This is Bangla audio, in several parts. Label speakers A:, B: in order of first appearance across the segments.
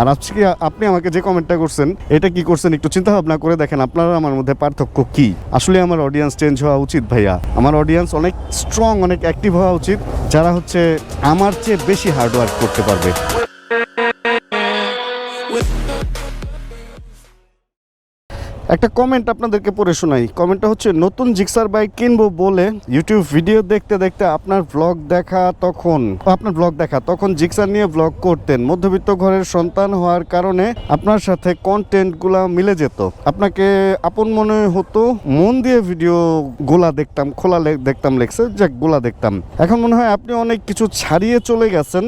A: আর আজকে আপনি আমাকে যে কমেন্টটা করছেন, এটা কি করছেন একটু চিন্তা ভাবনা করে দেখেন, আপনারা আমার মধ্যে পার্থক্য কি? আসলে আমার অডিয়েন্স চেঞ্জ হওয়া উচিত ভাইয়া। আমার অডিয়েন্স অনেক স্ট্রং অনেক অ্যাক্টিভ হওয়া উচিত। যারা হচ্ছে আমার চেয়ে বেশি হার্ডওয়ার্ক করতে পারবে। একটা কমেন্ট আপনাদেরকে পড়ে শোনাই। কমেন্টটা হচ্ছে, নতুন জিক্সার বাইক কিনবো বলে ইউটিউব ভিডিও দেখতে দেখতে আপনার ব্লগ দেখা তখন আপনার ব্লগ দেখা তখন জিক্সার নিয়ে ব্লগ করতেন। মধ্যবিত্ত ঘরের সন্তান হওয়ার কারণে আপনার সাথে কন্টেন্টগুলো মিলে যেত। আপনাকে আপন মনে হতো, মন দিয়ে ভিডিও গোলা দেখতাম, খোলা দেখতাম, লেখছে, যাক, গোলা দেখতাম। এখন মনে হয় আপনি অনেক কিছু ছাড়িয়ে চলে গেছেন।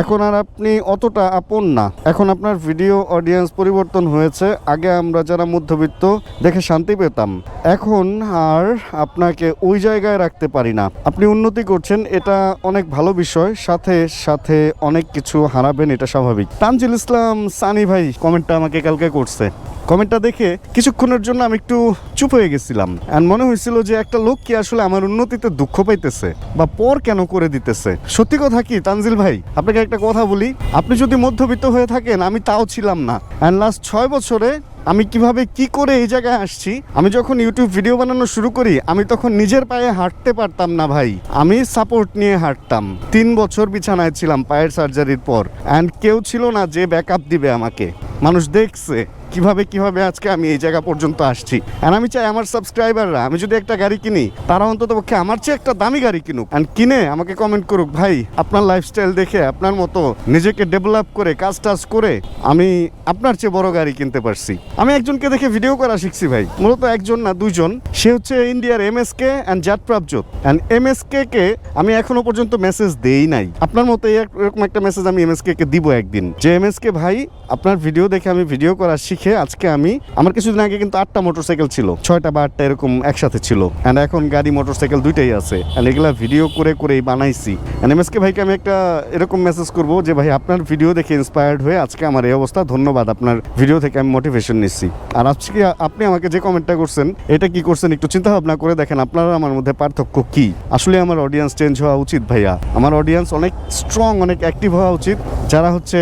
A: এখন আর আপনি অতটা আপন না। এখন আপনার ভিডিও অডিয়েন্স পরিবর্তন হয়েছে। আগে আমরা যারা মধ্যবিত্ত দেখে শান্তি পেতাম। এখন আর আপনাকে ওই জায়গায় রাখতে পারি না। আপনি উন্নতি করছেন, এটা অনেক ভালো বিষয়। সাথে সাথে অনেক কিছু হারাবেন, এটা স্বাভাবিক। তানজিল ইসলাম, সানি ভাই, কমেন্টটা আমাকে কালকে করছে। কমেন্টটা দেখে কিছুক্ষণের জন্য আমি একটু চুপ হয়ে গেছিলাম। আর মনে হয়েছিল যে একটা লোক কি আসলে আমার উন্নতিতে দুঃখ পাইতেছে বা পর কেন করে দিতেছে? সত্যি কথা কি, তানজিল ভাই? আপনাকে একটা কথা বলি, আপনি যদি মধ্যবিত্ত হয়ে থাকেন, আমি তাও ছিলাম না। অ্যান্ড লাস্ট ছয় বছরে আমি কীভাবে কি করে এই জায়গায় আসছি, আমি যখন ইউটিউব ভিডিও বানানো শুরু করি, আমি তখন নিজের পায়ে হাঁটতে পারতাম না ভাই। আমি সাপোর্ট নিয়ে হাঁটতাম। তিন বছর বিছানায় ছিলাম পায়ের সার্জারির পর। অ্যান্ড কেউ ছিল না যে ব্যাকআপ দিবে আমাকে। মানুষ দেখছে। কীভাবে কীভাবে আজকে আমি এই জায়গা পর্যন্ত আসছি? আর আমি চাই আমার সাবস্ক্রাইবাররা আমি যদি একটা গাড়ি কিনি, তারা অন্তত পক্ষে আমার চেয়ে একটা দামি গাড়ি কিনুক। অ্যান্ড কিনে, আমাকে কমেন্ট করুক, ভাই, আপনার লাইফস্টাইল দেখে, আপনার মতো নিজেকে ডেভেলপ করে কাজ টাজ করে, আমি আপনার চেয়ে বড় গাড়ি কিনতে পারছি। আমি একজনকে দেখে ভিডিও করা শিখছি, ভাই। মূলত একজন না, দুইজন। সে হচ্ছে ইন্ডিয়ার M S K and Jatt Prabhjot and M S K কে আমি এখনও পর্যন্ত মেসেজ দেই নাই। আপনার মতো এরকম একটা মেসেজ আমি এম এস কে কে দিব একদিন। যে এম এস কে ভাই, আপনার ভিডিও দেখে আমি ভিডিও করা শিখে আজকে আমি, আমার কিছুদিন আগে কিন্তু আটটা মোটরসাইকেল ছিল, ছয়টা বা আটটা এরকম একসাথে ছিল। অ্যান্ড এখন গাড়ি মোটরসাইকেল দুইটাই আছে। এগুলা ভিডিও করে, করেই বানাইছি। অ্যান্ড এম এস কে ভাইকে আমি একটা এরকম মেসেজ করব যে, ভাই, আপনার ভিডিও দেখে ইন্সপায়ার্ড হয়ে আজকে আমার এই অবস্থা। ধন্যবাদ, আপনার ভিডিও থেকে আমি মোটিভেশন নিচ্ছি। আর আজকে আপনি আমাকে যে কমেন্টটা করছেন, এটা কি করছেন একটু চিন্তা ভাবনা করে দেখেন, আপনারা আমার মধ্যে পার্থক্য কি? আসলে আমার অডিয়েন্স চেঞ্জ হওয়া উচিত, ভাইয়া। আমার অডিয়েন্স অনেক স্ট্রং অনেক অ্যাক্টিভ হওয়া উচিত, যারা হচ্ছে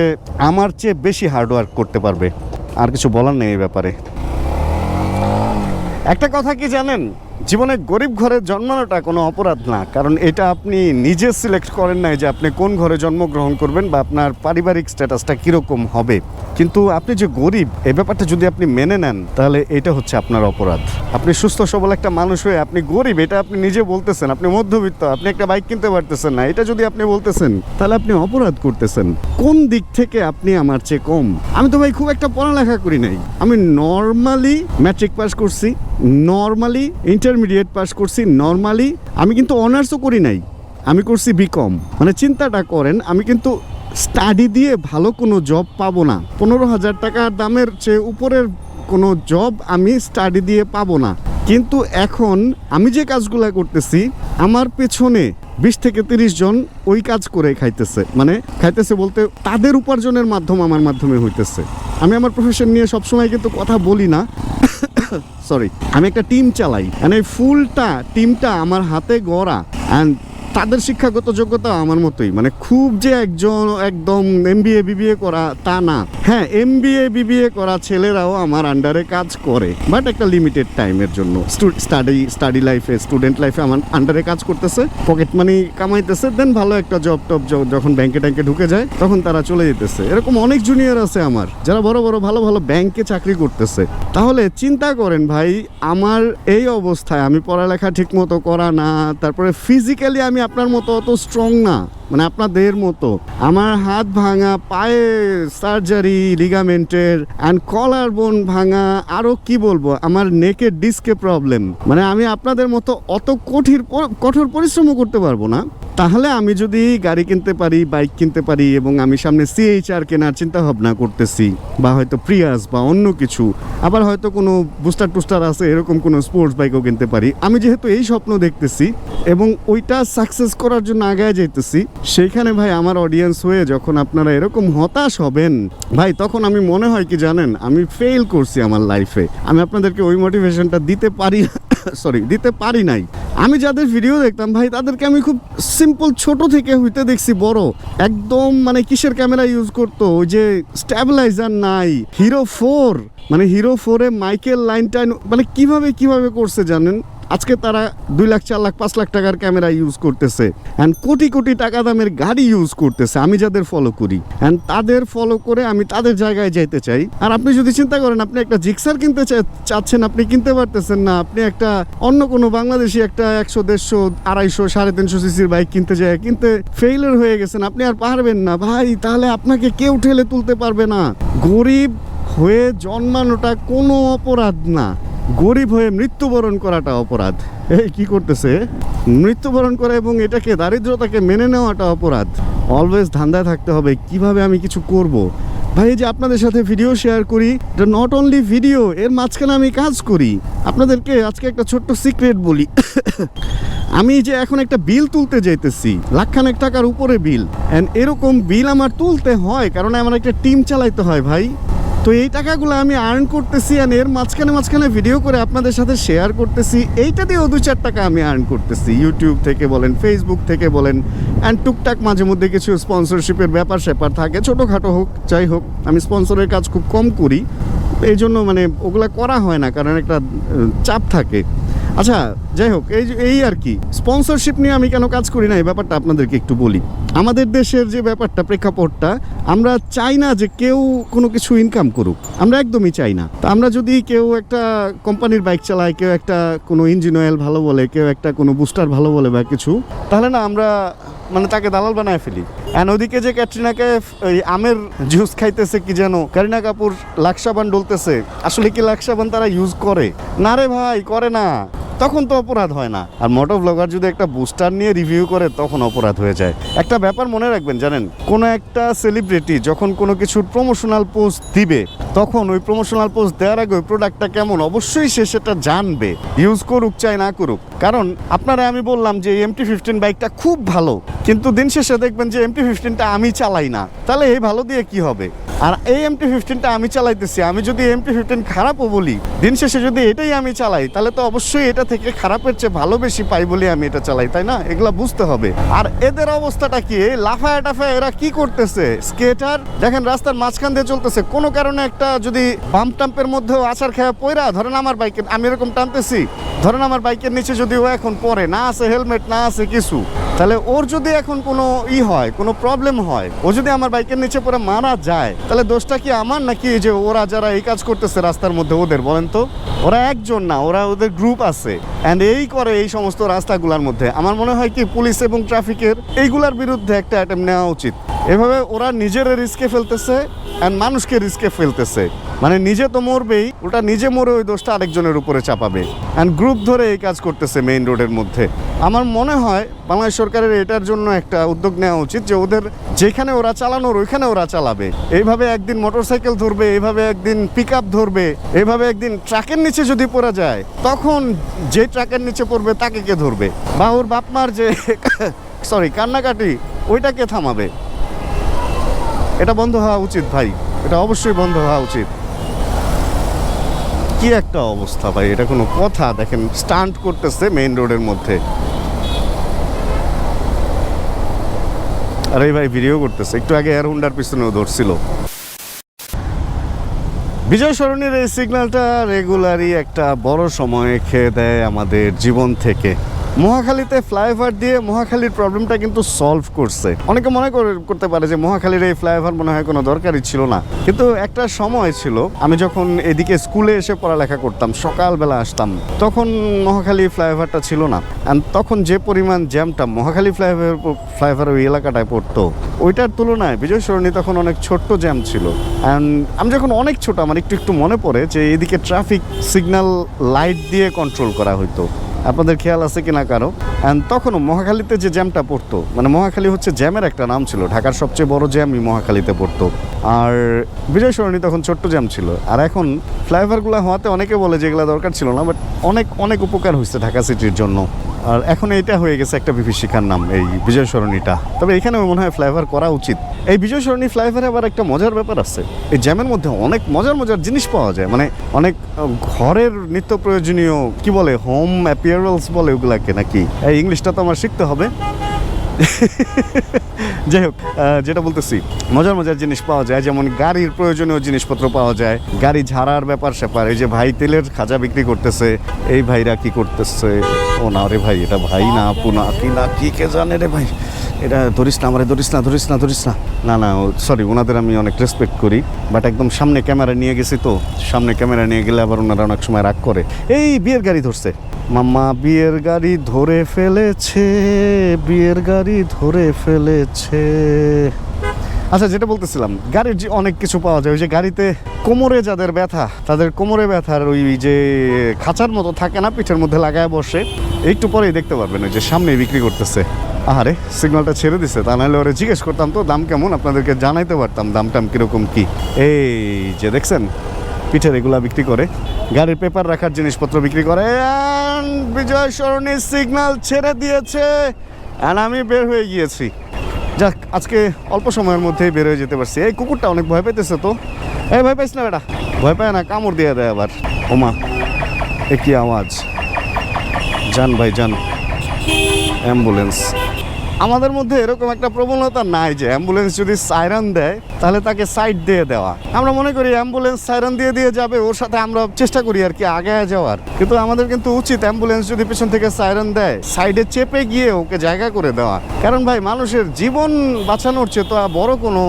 A: আমার চেয়ে বেশি হার্ডওয়ার্ক করতে পারবে। আর কিছু বলার নেই এই ব্যাপারে। একটা কথা কি জানেন? জীবনে গরিব ঘরে জন্মানোটা কোনো অপরাধ না, কারণ এটা আপনি নিজে সিলেক্ট করেন নাই যে আপনি কোন ঘরে জন্মগ্রহণ করবেন বা আপনার পারিবারিক স্ট্যাটাসটা কীরকম হবে। কিন্তু আপনি যে গরিব এই ব্যাপারটা যদি আপনি মেনে নেন, তাহলে এটা হচ্ছে আপনার অপরাধ। আপনি সুস্থ, সবল একটা মানুষ হয়ে আপনি গরিব, এটা আপনি নিজে বলতেছেন, আপনি মধ্যবিত্ত, আপনি একটা বাইক কিনতে পারতেছেন না, এটা যদি আপনি বলতেছেন, তাহলে আপনি অপরাধ করতেছেন। কোন দিক থেকে আপনি আমার চেয়ে কম? আমি তো ভাই খুব একটা পড়ালেখা করি নাই। আমি নর্মালি ম্যাট্রিক পাস করছি নর্মালি ইন্টারমিডিয়েট পাস করছি নর্মালি আমি কিন্তু অনার্সও করি নাই। আমি করছি বিকম মানে চিন্তাটা করেন, আমি কিন্তু স্টাডি দিয়ে ভালো কোনো জব পাবো না। পনেরো হাজার টাকার দামের চেয়ে উপরের কোনো জব আমি স্টাডি দিয়ে পাবো না। কিন্তু এখন আমি যে কাজগুলো করতেছি, আমার পেছনে বিশ থেকে তিরিশ জন ওই কাজ করে খাইতেছে। মানে খাইতেছে বলতে তাদের উপার্জনের মাধ্যম আমার মাধ্যমে হইতেছে। আমি আমার প্রফেশন নিয়ে সবসময় কিন্তু কথা বলি না। সরি আমি একটা টিম চালাই। মানে ফুলটা টিমটা আমার হাতে গড়া। অ্যান্ড তাদের শিক্ষাগত যোগ্যতা আমার মতোই। মানে খুব যে একজন একদম এম বিবিএ করা তা না। হ্যাঁ এম বিবিএ করা ছেলেরাও আমার আন্ডারে কাজ করে। বাট একটা লিমিটেড টাইমের জন্য। স্টাডি স্টাডি লাইফে স্টুডেন্ট লাইফে আমার আন্ডারে কাজ করতেছে পকেট মানি কামাইতেছে দেন ভালো একটা জব টব যখন ব্যাংকে ট্যাঙ্কে ঢুকে যায়, তখন তারা চলে যেতেছে। এরকম অনেক জুনিয়র আছে আমার, যারা বড় বড় ভালো ভালো ব্যাংকে চাকরি করতেছে। তাহলে চিন্তা করেন ভাই, আমার এই অবস্থায় আমি পড়ালেখা ঠিক মতো করা না, তারপরে ফিজিক্যালি আমি আপনার মতো অত স্ট্রং না। মানে আপনাদের মতো। আমার হাত ভাঙা পায়ে সার্জারি লিগামেন্টের অ্যান্ড কলার বোন ভাঙা আরও কি বলব? আমার নেকের ডিস্কে প্রবলেম মানে আমি আপনাদের মতো অত কঠিন কঠোর পরিশ্রমও করতে পারব না। তাহলে আমি যদি গাড়ি কিনতে পারি বাইক কিনতে পারি এবং আমি সামনে সিএইচআর কেনার চিন্তা ভাবনা করতেছি, বা হয়তো প্রিয়াস বা অন্য কিছু, আবার হয়তো কোনো বুস্টার টুস্টার আছে, এরকম কোনো স্পোর্টস বাইকও কিনতে পারি। আমি যেহেতু এই স্বপ্ন দেখতেছি এবং ওইটা সাকসেস করার জন্য আগায় যাইতেছি সেইখানে ভাই আমার অডিয়েন্স হয়ে যখন আপনারা এরকম হতাশ হবেন, ভাই তখন আমি মনে হয় কি জানেন, আমি ফেল করছি আমার লাইফে আমি আপনাদেরকে ওই মোটিভেশনটা দিতে পারি সরি দিতে পারি নাই। আমি যাদের ভিডিও দেখতাম, ভাই তাদেরকে আমি খুব সিম্পল ছোট থেকে হইতে দেখছি, বড়। একদম মানে কিসের ক্যামেরা ইউজ করতো? ওই যে স্ট্যাবিলাইজার নাই হিরো ফোর মানে হিরো ফোরে মাইকেল লাইন টাইন মানে কীভাবে কীভাবে করছে জানেন? আজকে তারা দুই লাখ, চার লাখ, পাঁচ লাখ টাকার ক্যামেরা ইউজ করতেছে। অ্যান্ড কোটি কোটি টাকা দামের গাড়ি ইউজ করতেছে। আমি যাদের ফলো করি। অ্যান্ড তাদের ফলো করে আমি তাদের জায়গায় যাইতে চাই। আর আপনি যদি চিন্তা করেন, আপনি একটা জিক্সার কিনতে চাচ্ছেন, আপনি কিনতে পারতেছেন না। আপনি একটা অন্য কোনো বাংলাদেশি একটা একশো, দেড়শো, আড়াইশো, সাড়ে তিনশো সিসির বাইক কিনতে যায়, কিনতে ফেইলার হয়ে গেছেন, আপনি আর পারবেন না। ভাই, তাহলে আপনাকে কেউ ঠেলে তুলতে পারবে না। গরিব হয়ে জন্মানোটা কোনো অপরাধ না। গরিব হয়ে মৃত্যুবরণ করাটা অপরাধ। এই কি করতেছে? মৃত্যুবরণ করা এবং এটাকে দারিদ্রতাকে মেনে নেওয়াটা অপরাধ। অলওয়েজ ধান্দায় থাকতে হবে, কীভাবে আমি কিছু করব। ভাই যে আপনাদের সাথে ভিডিও শেয়ার করি, এটা নট অনলি ভিডিও এর মাঝখানে আমি কাজ করি। আপনাদেরকে আজকে একটা ছোট্ট সিক্রেট বলি। আমি যে এখন একটা বিল তুলতে যাইতেছি, লাখখানেক টাকার উপরে বিল অ্যান্ড এরকম বিল আমার তুলতে হয়, কারণ আমার একটা টিম চালাইতে হয় ভাই। তো এই টাকাগুলো আমি আর্ন করতেছি আর এর মাঝখানে মাঝখানে ভিডিও করে আপনাদের সাথে শেয়ার করতেছি। এইটা দিয়েও দু চার টাকা আমি আর্ন করতেছি। ইউটিউব থেকে বলেন ফেসবুক থেকে বলেন অ্যান্ড টুকটাক মাঝে মধ্যে কিছু স্পন্সরশিপের ব্যাপার স্যাপার থাকে, ছোটোখাটো হোক, যাই হোক, আমি স্পন্সরের কাজ খুব কম করি। এই জন্য মানে ওগুলো করা হয় না, কারণ একটা চাপ থাকে। আচ্ছা যাই হোক, এই এই আর কি। স্পন্সরশিপ নিয়ে আমি কেন কাজ করি না? এই ব্যাপারটা আপনাদেরকে একটু বলি। আমাদের দেশের যে ব্যাপারটা, প্রেক্ষাপটটা, আমরা চাই না যে কেউ কোনো কিছু ইনকাম করুক। আমরা একদমই চাই না। তা আমরা যদি কেউ একটা কোম্পানির বাইক চালায়, কেউ একটা কোনো ইঞ্জিন অয়েল ভালো বলে, কেউ একটা কোনো বুস্টার ভালো বলে বা কিছু, তাহলে না আমরা মানে তাকে দালাল বানায় ফেলি। এন্ড ওদিকে যে ক্যাটরিনাকে ওই আমের জুস খাইতেছে কি যেন, কারিনা কাপুর লাকসাবান ডলতেছে, আসলে কি লাকসাবান তারা ইউজ করে? না রে ভাই, করে না। তখন তো অপরাধ হয় না। আর মোটো ব্লগার যদি একটা বুস্টার নিয়ে রিভিউ করে, তখন অপরাধ হয়ে যায়। একটা ব্যাপার মনে রাখবেন, জানেন, কোনো একটা সেলিব্রিটি যখন কোনো কিছুর প্রমোশনাল পোস্ট দিবে, তখন ওই প্রমোশনাল পোস্ট দেওয়ার আগে ওই প্রোডাক্টটা কেমন, অবশ্যই সে সেটা জানবে। ইউজ করুক, চাই না করুক। কারণ আপনারা, আমি বললাম যে এমটি ফিফটিন বাইকটা খুব ভালো। কিন্তু দিন শেষে দেখবেন যে এমটি ফিফটিনটা আমি চালাই না। তাহলে এই ভালো দিয়ে কি হবে? আর এই এমটি ফিফটিনটা আমি চালাইতেছি। আমি যদি এমটি ফিফটিন খারাপও বলি, দিন শেষে যদি এটাই আমি চালাই, তাহলে তো অবশ্যই এটা থেকে খারাপের চেয়ে ভালো বেশি পাই বলে আমি এটা চালাই, তাই না? এগুলা বুঝতে হবে। আর এদের অবস্থাটা কি? লাফায় টাফায় এরা কি করতেছে? স্কেটার? দেখেন রাস্তার মাঝখান দিয়ে চলতেছে। কোনো কারণে একটা যদি বাম্প টাম্পের মধ্যেও আচার খেয়া পয়রা ধরেন আমার বাইকের আমি এরকম টানতেছি। ধরেন আমার বাইকের নিচে যদি ও এখন পরে না আছে হেলমেট, না আছে কিছু। তাহলে ওর যদি এখন কোনো ই হয়, কোনো প্রবলেম হয়, ও যদি আমার বাইকের নিচে পরে মারা যায়, তাহলে দোষটা কি আমার নাকি যে ওরা যারা এই কাজ করতেছে রাস্তার মধ্যে ওদের, বলেন তো? ওরা একজন না, ওরা ওদের গ্রুপ আছে। অ্যান্ড এই করে এই সমস্ত রাস্তাগুলোর মধ্যে, আমার মনে হয় কি পুলিশ এবং ট্রাফিকের এইগুলার বিরুদ্ধে একটা অ্যাটেম্প নেওয়া উচিত। এভাবে ওরা নিজের রিস্কে ফেলতেছে অ্যান্ড মানুষকে রিস্কে ফেলতেছে। মানে নিজে তো মরবেই ওটা নিজে মরে ওই দোষটা আরেকজনের উপরে চাপাবে। অ্যান্ড গ্রুপ ধরে এই কাজ করতেছে মেইন রোডের মধ্যে। আমার মনে হয় বাংলাদেশ সরকারের এটার জন্য একটা উদ্যোগ নেওয়া উচিত যে ওদের যেখানে ওরা চালানোর ওইখানে ওরা চালাবে। এইভাবে একদিন মোটরসাইকেল ধরবে, এইভাবে একদিন পিক ধরবে, এইভাবে একদিন ট্রাকের নিচে যদি পড়া যায়, তখন যে ট্রাকের নিচে পড়বে তাকে কে ধরবে? বা ওর বাপমার যে সরি কান্নাকাটি, ওইটা কে থামাবে? এটা বন্ধ হওয়া উচিত ভাই, এটা অবশ্যই বন্ধ হওয়া উচিত। কি একটা অবস্থা ভাই, এটা কোনো কথা, দেখেন স্টান্ট করতেছে মেইন রোডের মধ্যে। আরে ভাই ভিডিও করতেছে। একটু আগে এয়ার হুন্ডার পিছনেও ধরছিল। বিজয় সরণির এই সিগন্যালটা রেগুলারই একটা বড় সময় খেয়ে দেয় আমাদের জীবন থেকে। মহাখালীতে ফ্লাইওভার দিয়ে মহাখালীর প্রবলেমটা কিন্তু সলভ করছে। অনেকে মনে করে, করতে পারে যে মহাখালীর এই ফ্লাইওভার মনে হয় কোনো দরকারই ছিল না। কিন্তু একটা সময় ছিল, আমি যখন এদিকে স্কুলে এসে পড়ালেখা করতাম, সকালবেলা আসতাম, তখন মহাখালী ফ্লাইওভারটা ছিল না। And তখন যে পরিমাণ জ্যামটা মহাখালী ফ্লাইওভার ফ্লাইওভার ওই এলাকাটায় পড়তো, ওইটার তুলনায় বিজয় সরণি তখন অনেক ছোট্ট জ্যাম ছিল। অ্যান্ড আমি যখন অনেক ছোট, আমার একটু একটু মনে পড়ে যে এদিকে ট্রাফিক সিগন্যাল লাইট দিয়ে কন্ট্রোল করা হতো আপনাদের খেয়াল আছে কিনা কারও? অ্যান্ড তখনও মহাখালীতে যে জ্যামটা পড়তো মানে মহাখালী হচ্ছে জ্যামের একটা নাম ছিল, ঢাকার সবচেয়ে বড় জ্যামই মহাখালীতে পড়তো। আর বিজয় সরণী তখন ছোট্ট জ্যাম ছিল। আর এখন ফ্লাইওভারগুলো হওয়াতে অনেকে বলে যে এগুলো দরকার ছিল না বাট অনেক অনেক উপকার হয়েছে ঢাকা সিটির জন্য। আর এখন এইটা হয়ে গেছে একটা বিভীষিকার নাম, এই বিজয় সরণিটা। তবে এখানে মনে হয় ফ্লাইওভার করা উচিত। এই বিজয় সরণি ফ্লাইওভারে আবার একটা মজার ব্যাপার আছে। এই জ্যামের মধ্যে অনেক মজার মজার জিনিস পাওয়া যায়। মানে অনেক ঘরের নিত্য প্রয়োজনীয়, কি বলে হোম অ্যাপিয়ারেলস বলে ওগুলাকে নাকি? এই ইংলিশটা তো আমার শিখতে হবে। যাই হোক যেটা বলতেছি, মজার মজার জিনিস পাওয়া যায়, যেমন গাড়ির প্রয়োজনীয় জিনিসপত্র পাওয়া যায়, গাড়ি ঝাড়ার ব্যাপার স্যাপার, এই যে ভাই তেলের খাজা বিক্রি করতেছে, এই ভাইরা কি করতেছে? ও না রে ভাই, এটা ভাই না আপু না, কি না, কি কে জানে রে ভাই? এটা ধরিস না, আমার ধরিস না ধরিস না ধরিস না। না না সরি ওনাদের আমি অনেক রেসপেক্ট করি বাট একদম সামনে ক্যামেরা নিয়ে গেছি তো। সামনে ক্যামেরা নিয়ে গেলে আবার ওনারা অনেক সময় রাগ করে। এই, বিয়ের গাড়ি ধরছে। মাম্মা বিয়ের গাড়ি ধরে ফেলেছে, বিয়ের গাড়ি ধরে ফেলেছে। আচ্ছা যেটা বলতেছিলাম, গাড়ির যে অনেক কিছু পাওয়া যায়, ওই যে গাড়িতে কোমরে যাদের ব্যথা, তাদের কোমরে ব্যথার ওই যে খাঁচার মতো থাকে না, পিঠের মধ্যে লাগায় বসে, একটু পরেই দেখতে পারবেন ওই যে সামনেই বিক্রি করতেছে। আহারে সিগন্যালটা ছেড়ে দিছে, তা নাহলে ওরে জিজ্ঞেস করতাম তো, দাম কেমন? আপনাদেরকে জানাইতে পারতাম, দাম টাম কীরকম কি? এই যে দেখছেন, পিঠের এগুলা বিক্রি করে, গাড়ির পেপার রাখার জিনিসপত্র বিক্রি করে বিজয় সরণি সিগন্যাল ছেড়ে দিয়েছে আর আমি বের হয়ে গিয়েছি। যাক, আজকে অল্প সময়ের মধ্যেই বের হয়ে যেতে পারছি। এই কুকুরটা অনেক ভয় পেতেছে তো? এই ভয় পাইস না বেটা, ভয় পায় না, কামড় দিয়ে দেয় আবার। ওমা, এ কি আওয়াজ? যান ভাই, যান। অ্যাম্বুলেন্স। আমাদের মধ্যে এরকম একটা প্রবণতা নাই যে অ্যাম্বুলেন্স যদি সাইরান দেয়, তাহলে তাকে সাইড দিয়ে দেওয়া। আমরা মনে করি অ্যাম্বুলেন্স সাইরান দিয়ে দিয়ে যাবে, ওর সাথে আমরা চেষ্টা করি আর কি আগে যাওয়ার। কিন্তু আমাদের কিন্তু উচিত অ্যাম্বুলেন্স যদি পেছন থেকে সাইরান দেয়, সাইডে চেপে গিয়ে ওকে জায়গা করে দেওয়া। কারণ ভাই, মানুষের জীবন বাঁচানোর চেয়ে তো বড় কোনো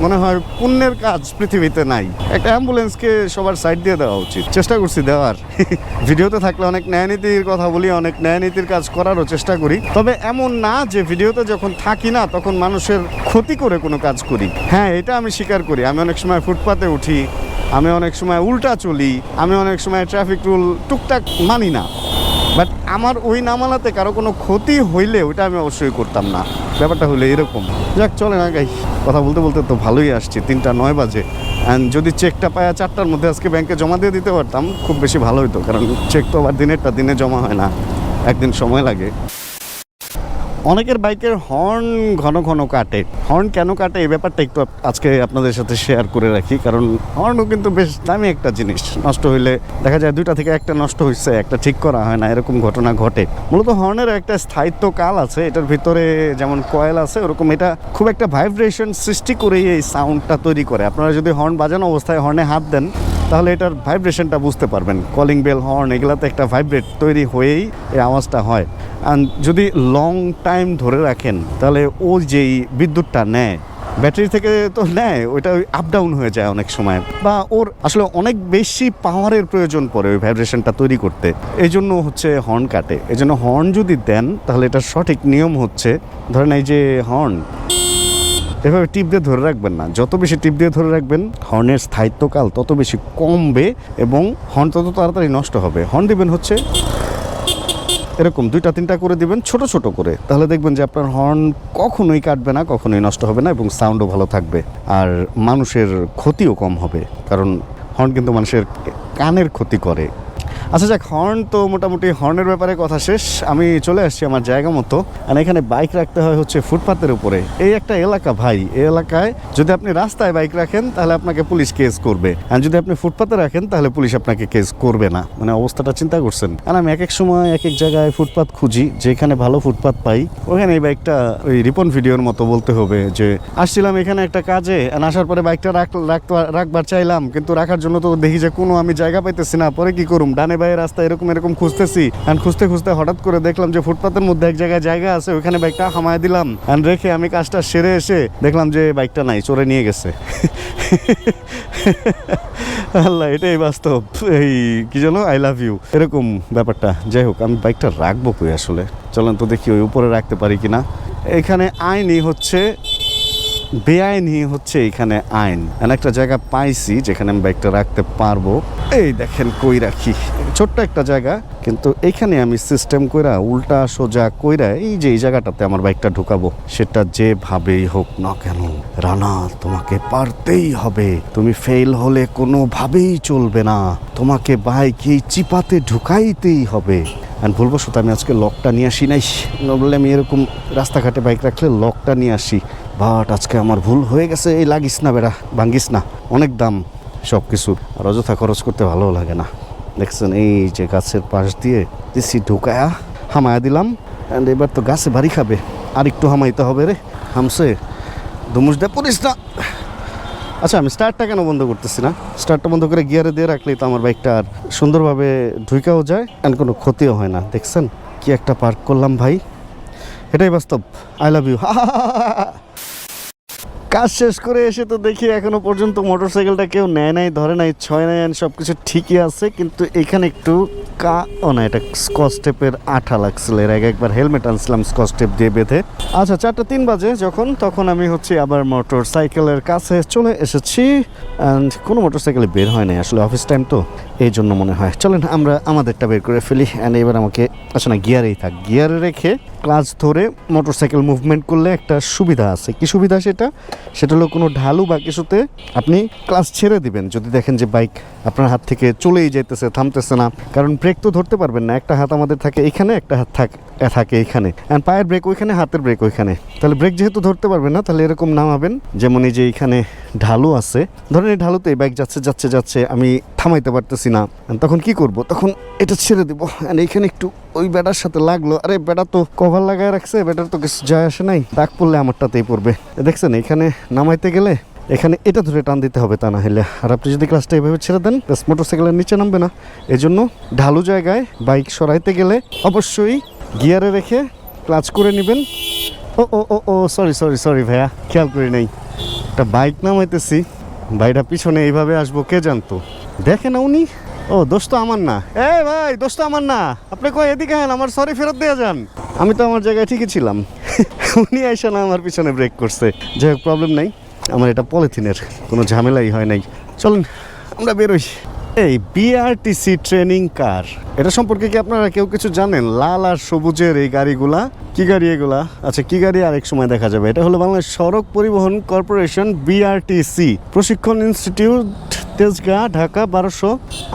A: মনে হয় পুণ্যের কাজ পৃথিবীতে নাই। একটা অ্যাম্বুলেন্সকে সবার সাইড দিয়ে দেওয়া উচিত। চেষ্টা করছি দেওয়ার। ভিডিওতে থাকলে অনেক ন্যায়নীতির কথা বলি, অনেক ন্যায়নীতির কাজ করারও চেষ্টা করি। তবে এমন না যে ভিডিওতে যখন থাকি না, তখন মানুষের ক্ষতি করে কোনো কাজ করি। হ্যাঁ এটা আমি স্বীকার করি। আমি অনেক সময় ফুটপাতে উঠি, আমি অনেক সময় উল্টা চলি, আমি অনেক সময় ট্রাফিক রুল টুকটাক মানি না। বাট আমার ওই নামালাতে কারও কোনো ক্ষতি হইলে ওইটা আমি অবশ্যই করতাম না। ব্যাপারটা হলো এরকম। যাক চলে না গাই কথা বলতে বলতে তো ভালোই আসছে, তিনটা নয় বাজে। অ্যান্ড যদি চেকটা পায় চারটার মধ্যে আজকে ব্যাংকে জমা দিয়ে দিতে পারতাম, খুব বেশি ভালো হতো কারণ চেক তো আবার দিনেরটা দিনে জমা হয় না। একদিন সময় লাগে। অনেকের বাইকের হর্ন ঘন ঘন কাটে। হর্ন কেন কাটে? এই ব্যাপারটা একটু আজকে আপনাদের সাথে শেয়ার করে রাখি। কারণ হর্নও কিন্তু বেশ দামি একটা জিনিস। নষ্ট হইলে দেখা যায় দুইটা থেকে একটা নষ্ট হয়েছে একটা ঠিক করা হয় না, এরকম ঘটনা ঘটে। মূলত হর্নের একটা স্থায়িত্ব কাল আছে, এটার ভিতরে যেমন কয়েল আছে, ওরকম এটা খুব একটা ভাইব্রেশন সৃষ্টি করেই এই সাউন্ডটা তৈরি করে। আপনারা যদি হর্ন বাজানো অবস্থায় হর্নে হাত দেন, তাহলে এটার ভাইব্রেশনটা বুঝতে পারবেন। কলিং বেল হর্ন এগুলাতে একটা ভাইব্রেট তৈরি হয়েই এই আওয়াজটা হয়। যদি লং টাইম ধরে রাখেন, তাহলে ও যেই বিদ্যুৎটা নেয়, ব্যাটারি থেকে তো নেয়, ওইটা আপ ডাউন হয়ে যায় অনেক সময়। বা ওর আসলে অনেক বেশি পাওয়ারের প্রয়োজন পড়ে ওই ভাইব্রেশনটা তৈরি করতে। এই জন্য হচ্ছে হর্ন কাটে। এই জন্য হর্ন যদি দেন, তাহলে এটার সঠিক নিয়ম হচ্ছে, ধরেন এই যে হর্ন এভাবে টিপ দিয়ে ধরে রাখবেন না। যত বেশি টিপ দিয়ে ধরে রাখবেন হর্নের স্থায়িত্বকাল তত বেশি কমবে এবং হর্ন তত তাড়াতাড়ি নষ্ট হবে। হর্ন দিবেন হচ্ছে এরকম দুইটা তিনটা করে দিবেন, ছোট ছোট করে। তাহলে দেখবেন যে আপনার হর্ন কখনোই কাটবে না, কখনোই নষ্ট হবে না এবং সাউন্ডও ভালো থাকবে। আর মানুষের ক্ষতিও কম হবে, কারণ হর্ন কিন্তু মানুষের কানের ক্ষতি করে। আচ্ছা যাক হর্ন তো মোটামুটি হর্নের ব্যাপারে কথা শেষ। আমি চলে আসছি আমার জায়গা মতো। আর এখানে বাইক রাখতে হয় হচ্ছে ফুটপাতের উপরে। এই একটা এলাকা ভাই, এই এলাকায় যদি আপনি রাস্তায় বাইক রাখেন, তাহলে আপনাকে পুলিশ কেস করবে। আর যদি আপনি ফুটপাতে রাখেন, তাহলে পুলিশ আপনাকে কেস করবে না। মানে অবস্থাটা চিন্তা করছেন। আর আমি এক এক সময়, এক এক জায়গায় ফুটপাত খুঁজি, যেখানে ভালো ফুটপাত পাই। ওখানে এই বাইকটা ওই রিপন ভিডিওর মতো বলতে হবে যে, আসছিলাম এখানে একটা কাজে আসার পরে বাইকটা রাখবার চাইলাম। কিন্তু রাখার জন্য তো দেখি যে কোনো আমি জায়গা পাইতেছি না। পরে কি করুম? ডানে বাই রাস্তা এরকম এরকম খুঁজতেছি। অ্যান্ড খুঁজতে খুঁজতে হঠাৎ করে দেখলাম যে ফুটপাতের মধ্যে এক জায়গায় জায়গা আছে ওখানে বাইকটা হামায় দিলাম। অ্যান্ড রেখে আমি কাজটা সেরে এসে দেখলাম যে বাইকটা নাই, চোরে নিয়ে গেছে। আল্লাহ, এটাই বাস্তব। এই, কি জানো আই লাভ ইউ এরকম ব্যাপারটা। যাই হোক, আমি বাইকটা রাখব কই আসলে? চলেন তো দেখি ওই উপরে রাখতে পারি কিনা। এখানে আইনই হচ্ছে বেআইনি হচ্ছে এখানে আইন। এমন একটা জায়গা পাইছি যেখানে আমি বাইকটা রাখতে পারব। এই দেখেন কই রাখি ছোট্ট একটা জায়গা, কিন্তু এখানে আমি সিস্টেম কইরা উল্টা সোজা কইরা এই যে এই জায়গাটাতে আমার বাইকটা ঢুকাবো। সেটা যেভাবেই হোক না কেন, রানা, তোমাকে পারতেই হবে। তুমি ফেল হলে কোনোভাবেই চলবে না। তোমাকে বাইক এই চিপাতে ঢুকাইতেই হবে। অ্যান্ড ভুলবশত আমি আজকে লকটা নিয়ে আসি নাই। নর্মালি আমি এরকম রাস্তাঘাটে বাইক রাখলে লকটা নিয়ে আসি। বাট আজকে আমার ভুল হয়ে গেছে, এই লাগিস না বেড়া, ভাঙ্গিস না। অনেক দাম সব কিছু আর অযথা খরচ করতে ভালো লাগে না। দেখছেন, এই যে গাছের পাশ দিয়ে দিছি ঢুকায়া, হামায়া দিলাম অ্যান্ড এবার তো গাছে বাড়ি খাবে। আর একটু হামাইতে হবে রে হামসে ধুমুস দে, পড়িস না। আচ্ছা আমি স্টার্টটা কেন বন্ধ করতেছি না? স্টার্টটা বন্ধ করে গিয়ারে দিয়ে রাখলেই তো আমার বাইকটা আর সুন্দরভাবে ঢুকাও যায় অ্যান্ড কোনো ক্ষতিও হয় না। দেখছেন, কি একটা পার্ক করলাম ভাই। এটাই বাস্তব। I love you. কাজ শেষ করে এসে তো দেখি এখনও পর্যন্ত মোটরসাইকেলটা কেউ নেয় নাই, ধরে নাই, ছয় নাই সব কিছু ঠিকই আছে, কিন্তু এখানে একটু কা, ও না, এটা স্কচ টেপের আঠা লাগছিল, এর আগে একবার হেলমেট আনছিলাম স্কচ টেপ দিয়ে বেঁধে। আচ্ছা চারটা তিন বাজে যখন, তখন আমি হচ্ছে আবার মোটর সাইকেলের কাছে চলে এসেছি অ্যান্ড কোনো মোটর সাইকেলে বের হয় নাই আসলে অফিস টাইম তো, এই জন্য মনে হয়। চলেন, আমরা আমাদেরটা বের করে ফেলি অ্যান্ড এবার আমাকে আচ্ছা না, গিয়ারেই থাক, গিয়ারে রেখে ক্লাচ ধরে মোটরসাইকেল মুভমেন্ট করলে একটা সুবিধা আছে। কি সুবিধা সেটা? সেটা হলো কোনো ঢালু বা কিছুতে আপনি ক্লাচ ছেড়ে দিবেন। যদি দেখেন যে বাইক আপনার হাত থেকে চলেই যাইতেছে, থামতেছে না, কারণ ব্রেক তো ধরতে পারবেন না। একটা হাত আমাদের থাকে এখানে, একটা হাত থাক থাকে এখানে। অ্যান্ড পায়ের ব্রেক ওইখানে, হাতের ব্রেক ওইখানে। তাহলে ব্রেক যেহেতু ধরতে পারবেন না, তাহলে এরকম নামাবেন। যেমন এই যে এইখানে ঢালু আছে। ধরেন এই ঢালুতে বাইক যাচ্ছে যাচ্ছে যাচ্ছে, আমি থামাইতে পারতেছি না। তখন কি করব? তখন এটা ছেড়ে দিব। অ্যান্ড এইখানে একটু ওই ব্যাটার সাথে লাগল। আরে ব্যাটা তো কভার লাগায় রাখছে ব্যাটার তো কিছু যায় আসে নাই। দাগ পড়লে আমারটাতেই পড়বে। দেখছেন, এখানে নামাইতে গেলে এখানে এটা ধরে টান দিতে হবে তা না হলে আর আপনি যদি ক্লাসটা এভাবে ছেড়ে দেন মোটর সাইকেলের নিচে নামবে না। এই জন্য ঢালু জায়গায় বাইক সরাইতে গেলে অবশ্যই গিয়ারে রেখে ক্লাচ করে নেবেন। ও ও ও ও সরি সরি সরি ভাইয়া, খেয়াল করি নাই। একটা বাইক নামাইতেছি। ভাইটা পিছনে এইভাবে আসব, কে জানতো? দেখে না উনি? ও, দোষ তো আমার না। এ ভাই, দোষ তো আমার না। আপনি কয় এদিকে হেন আমার সরি ফেরত দিয়ে যান। আমি তো আমার জায়গায় ঠিকই ছিলাম। উনি আইসা না আমার পিছনে ব্রেক করছে। যাই হোক প্রবলেম নাই। আমার এটা পলিথিনের কোনো ঝামেলাই হয় নাই। চলুন, আমরা বেরোই। এই বিআরটিসি ট্রেনিং কার এটা সম্পর্কে কি আপনারা কেউ কিছু জানেন? লাল আর সবুজের এই গাড়িগুলা? কি গাড়ি এগুলা? আচ্ছা কি গাড়ি আরেক সময় দেখা যাবে? এটা হলো বাংলাদেশ সড়ক পরিবহন কর্পোরেশন বিআরটিসি প্রশিক্ষণ ইনস্টিটিউট, তেজগাঁ, ঢাকা, বারোশো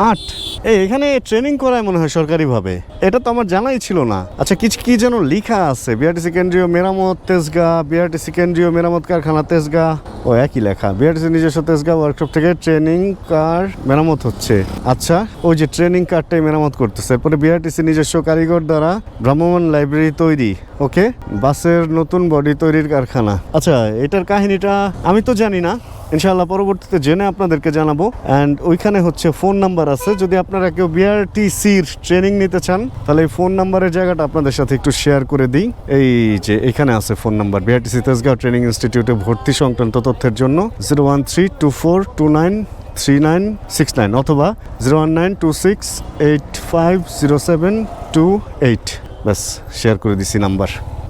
A: আট। এই, এখানে ট্রেনিং করায় মনে হয় সরকারিভাবে। এটা তো আমার জানাই ছিল না। আচ্ছা কিছু কি যেন লিখা আছে? বিআরটিসি কেন্দ্রীয় মেরামত, তেজগাঁ বিআরটিসি কেন্দ্রীয় মেরামত কারখানা, তেজগাঁ। ও, একই লেখা। বিআরটিসি নিজস্ব তেজগাঁ ওয়ার্কশপ থেকে ট্রেনিং কার মেরামত হচ্ছে। আচ্ছা ওই যে ট্রেনিং কারটাই মেরামত করতেছে। এরপরে বিআরটিসি নিজস্ব কারিগর দ্বারা ভ্রাম্যমাণ লাইব্রেরি তৈরি ওকে বাসের নতুন বডি তৈরির কারখানা। আচ্ছা এটার কাহিনীটা আমি তো জানি না। ইনশাআল্লাহ পরবর্তীতে জেনে আপনাদেরকে জানাব। অ্যান্ড ওইখানে হচ্ছে ফোন নাম্বার আছে। যদি আপনারা কেউ বিআরটিসির ট্রেনিং নিতে চান, তাহলে এই ফোন নাম্বারের জায়গাটা আপনাদের সাথে একটু শেয়ার করে দিই। এই যে এখানে আছে phone number BRTC Tejgaon training ইনস্টিটিউটে ভর্তি সংক্রান্ত তথ্যের জন্য zero one three two four two nine three nine six nine অথবা zero one nine two six eight five zero seven two eight ব্যাস শেয়ার করে দিছি নাম্বার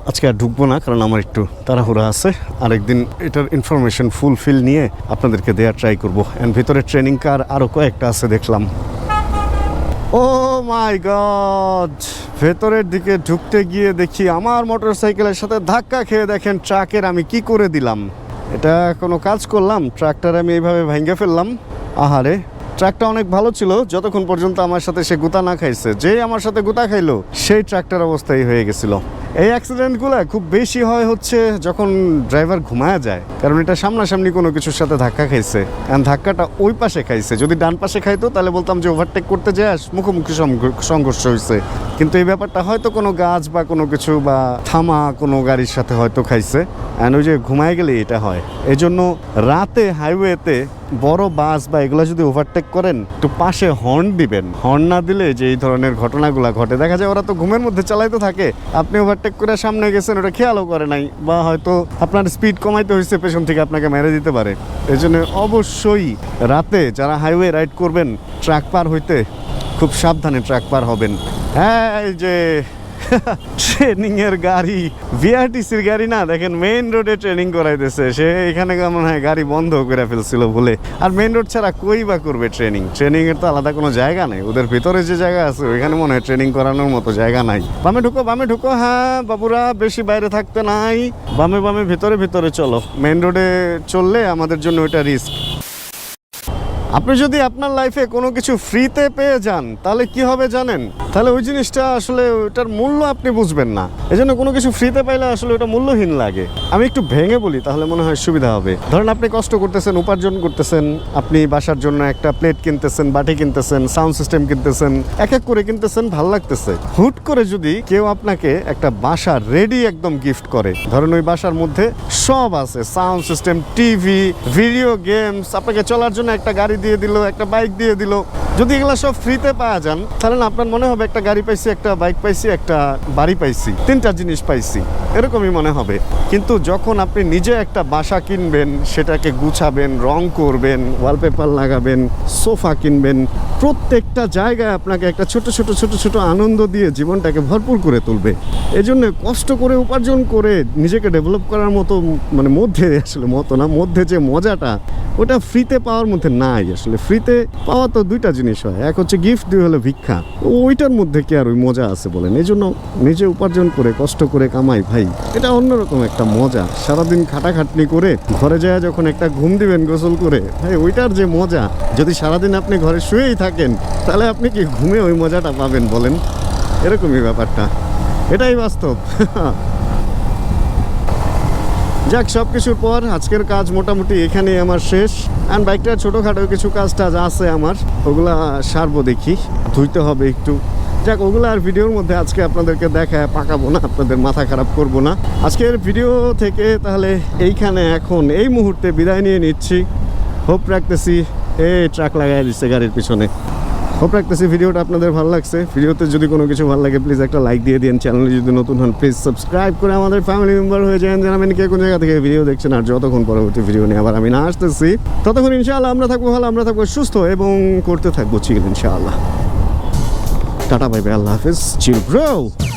A: আজকে আর ঢুকবো না, কারণ আমার একটু তাড়াহুড়া আছে। আরেকদিন এটার ইনফরমেশন ফুলফিল নিয়ে আপনাদেরকে দেওয়ার ট্রাই করব। অ্যান্ড ভিতরে ট্রেনিং কার আরও কয়েকটা আছে, দেখলাম। Oh my God! ভেতরের দিকে ঢুকতে গিয়ে দেখি আমার মোটরসাইকেলের সাথে ধাক্কা খেয়ে দেখেন ট্রাকের আমি কি করে দিলাম? এটা কোনো কাজ করলাম, ট্রাকটার আমি এইভাবে ভেঙে ফেললাম। আহারে ট্রাকটা অনেক ভালো ছিল, যতক্ষণ পর্যন্ত আমার সাথে সে গুতা না খাইছে। যেই আমার সাথে গুতা খাইলো, সেই ট্রাকটার অবস্থাই হয়ে গেছিল। এই অ্যাক্সিডেন্টগুলো খুব বেশি হয় হচ্ছে যখন ড্রাইভার ঘুমায় যায়। কারণ এটা সামনাসামনি কোনো কিছুর সাথে ধাক্কা খাইছে। অ্যান্ড ধাক্কাটা ওই পাশে খাইছে। যদি ডান পাশে খাইতো, তাহলে বলতাম যে ওভারটেক করতে যাস মুখোমুখি সংঘর্ষ হয়েছে কিন্তু এই ব্যাপারটা হয়তো কোনো গাছ বা কোনো কিছু বা থামা কোনো গাড়ির সাথে হয়তো খাইছে। অ্যান্ড ওই যে ঘুমায় গেলে এটা হয়। এই জন্য রাতে হাইওয়েতে বড় বাস বা এগুলো যদি ওভারটেক করেন, একটু পাশে হর্ন দিবেন। হর্ন না দিলে যে এই ধরনের ঘটনাগুলো ঘটে, দেখা যায় ওরা তো ঘুমের মধ্যে চালাইতে থাকে। আপনি ওভারটেক করে সামনে গেছেন, ওটা খেয়ালও করে নাই, বা হয়তো আপনার স্পিড কমাইতে হয়েছে পেছন থেকে আপনাকে মেরে দিতে পারে। এই জন্য অবশ্যই রাতে যারা হাইওয়ে রাইড করবেন, ট্রাক পার হইতে খুব সাবধানে ট্রাক পার হবেন। হ্যাঁ এই যে ট্রেনিং এর গাড়ি বিআরটিসির গাড়ি না, দেখেন মেইন রোডে ট্রেনিং করাইতেছে। সে এখানে মনে হয় গাড়ি বন্ধ করে ফেলছিল বলে। আর মেইন রোড ছাড়া কই বা করবে ট্রেনিং ট্রেনিং এর তো আলাদা কোনো জায়গা নেই। ওদের ভিতরে যে জায়গা আছে, ওইখানে মনে হয় ট্রেনিং করানোর মতো জায়গা নাই। বামে ঢুকো বামে ঢুকো। হ্যাঁ বাবুরা বেশি বাইরে থাকতে নাই। বামে বামে, ভিতরে ভিতরে চলো। মেইন রোডে চললে আমাদের জন্য ওইটা রিস্ক আপনি যদি আপনার লাইফে কোনো কিছু ফ্রিতে পেয়ে যান, তাহলে কি হবে জানেন? তাহলে ওই জিনিসটা আসলে ওটার মূল্য আপনি বুঝবেন না। এই জন্য কোনো কিছু ফ্রিতে পাইলে আসলে ওটা মূল্যহীন লাগে। আমি একটু ভেঙে বলি, তাহলে মনে হয় সুবিধা হবে। ধরেন আপনি কষ্ট করতেছেন, উপার্জন করতেছেন, আপনি বাসার জন্য একটা প্লেট কিনতেছেন, বাটি কিনতেছেন সাউন্ড সিস্টেম কিনতেছেন, এক এক করে কিনতেছেন, ভালো লাগতেছে। হুট করে যদি কেউ আপনাকে একটা বাসা রেডি একদম গিফট করে, ধরেন ওই বাসার মধ্যে সব আছে sound system TV video games আপনাকে চলার জন্য একটা গাড়ি দিয়ে দিল, একটা বাইক দিয়ে দিল। যদি এগুলো সব ফ্রিতে পাওয়া যান, তাহলে আপনার মনে হবে একটা গাড়ি পাইছি, একটা বাইক পাইছি, একটা বাড়ি পাইছি, তিনটা জিনিস পাইছি, এরকমই মনে হবে। কিন্তু যখন আপনি নিজে একটা বাসা কিনবেন, সেটাকে গুছাবেন, রং করবেন ওয়ালপেপার লাগাবেন, সোফা কিনবেন, প্রত্যেকটা জায়গায় আপনাকে একটা ছোট ছোট ছোট ছোট আনন্দ দিয়ে জীবনটাকে ভরপুর করে তুলবে। এই জন্য কষ্ট করে উপার্জন করে নিজেকে ডেভেলপ করার মতো মানে মধ্যে, আসলে মতো না, মধ্যে যে মজাটা, ওটা ফ্রিতে পাওয়ার মধ্যে নাই। আসলে ফ্রিতে পাওয়া তো দুইটা জিনিস হয়। এক হচ্ছে গিফট দুই হলো ভিক্ষা। ওইটার মধ্যে কি আর ওই মজা আছে বলেন? এই জন্য নিজে উপার্জন করে, কষ্ট করে কামাই ভাই। এটা অন্যরকম একটা মজা। সারাদিন খাটাখাটনি করে ঘরে যায় যখন একটা ঘুম দিবেন গোসল করে, ভাই ওইটার যে মজা, যদি সারাদিন আপনি ঘরে শুয়েই থাকেন, তাহলে আপনি কি ঘুমে ওই মজাটা পাবেন বলেন? এরকমই ব্যাপারটা। এটাই বাস্তব। যাক সব কিছুর পর আজকের কাজ মোটামুটি এখানেই আমার শেষ। অ্যান্ড বাইকটার ছোটোখাটো কিছু কাজ টাজ আছে আমার, ওগুলা সারবো দেখি, ধুইতে হবে একটু। যাক, ওগুলো আর ভিডিওর মধ্যে আজকে আপনাদেরকে দেখায় পাকাবো না, আপনাদের মাথা খারাপ করব না। আজকের ভিডিও থেকে তাহলে এইখানে এখন এই মুহূর্তে বিদায় নিয়ে নিচ্ছি। হোপ রাখতেছি, এই ট্রাক লাগাই দিচ্ছে গাড়ির পিছনে। হোপ রাখতেছি ভিডিওটা আপনাদের ভালো লাগছে। ভিডিওতে যদি কোনো কিছু ভালো লাগে প্লিজ একটা লাইক দিয়ে দিন। চ্যানেলে যদি নতুন হন প্লিজ সাবস্ক্রাইব করে আমাদের ফ্যামিলি মেম্বার হয়ে যান। জানাবেন কে কোন জায়গা থেকে ভিডিও দেখছেন আর যতক্ষণ পরবর্তী ভিডিও নিয়ে আবার আমি না আসতেছি ততক্ষণ ইনশাআল্লাহ আমরা থাকব ভালো আমরা থাকব সুস্থ এবং করতে থাকব চিল ইনশাআল্লাহ। টাটা বাই বাই আল্লাহ হাফিজ। Chill bro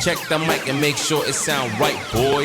B: Check the mic and make sure it sound right, boys.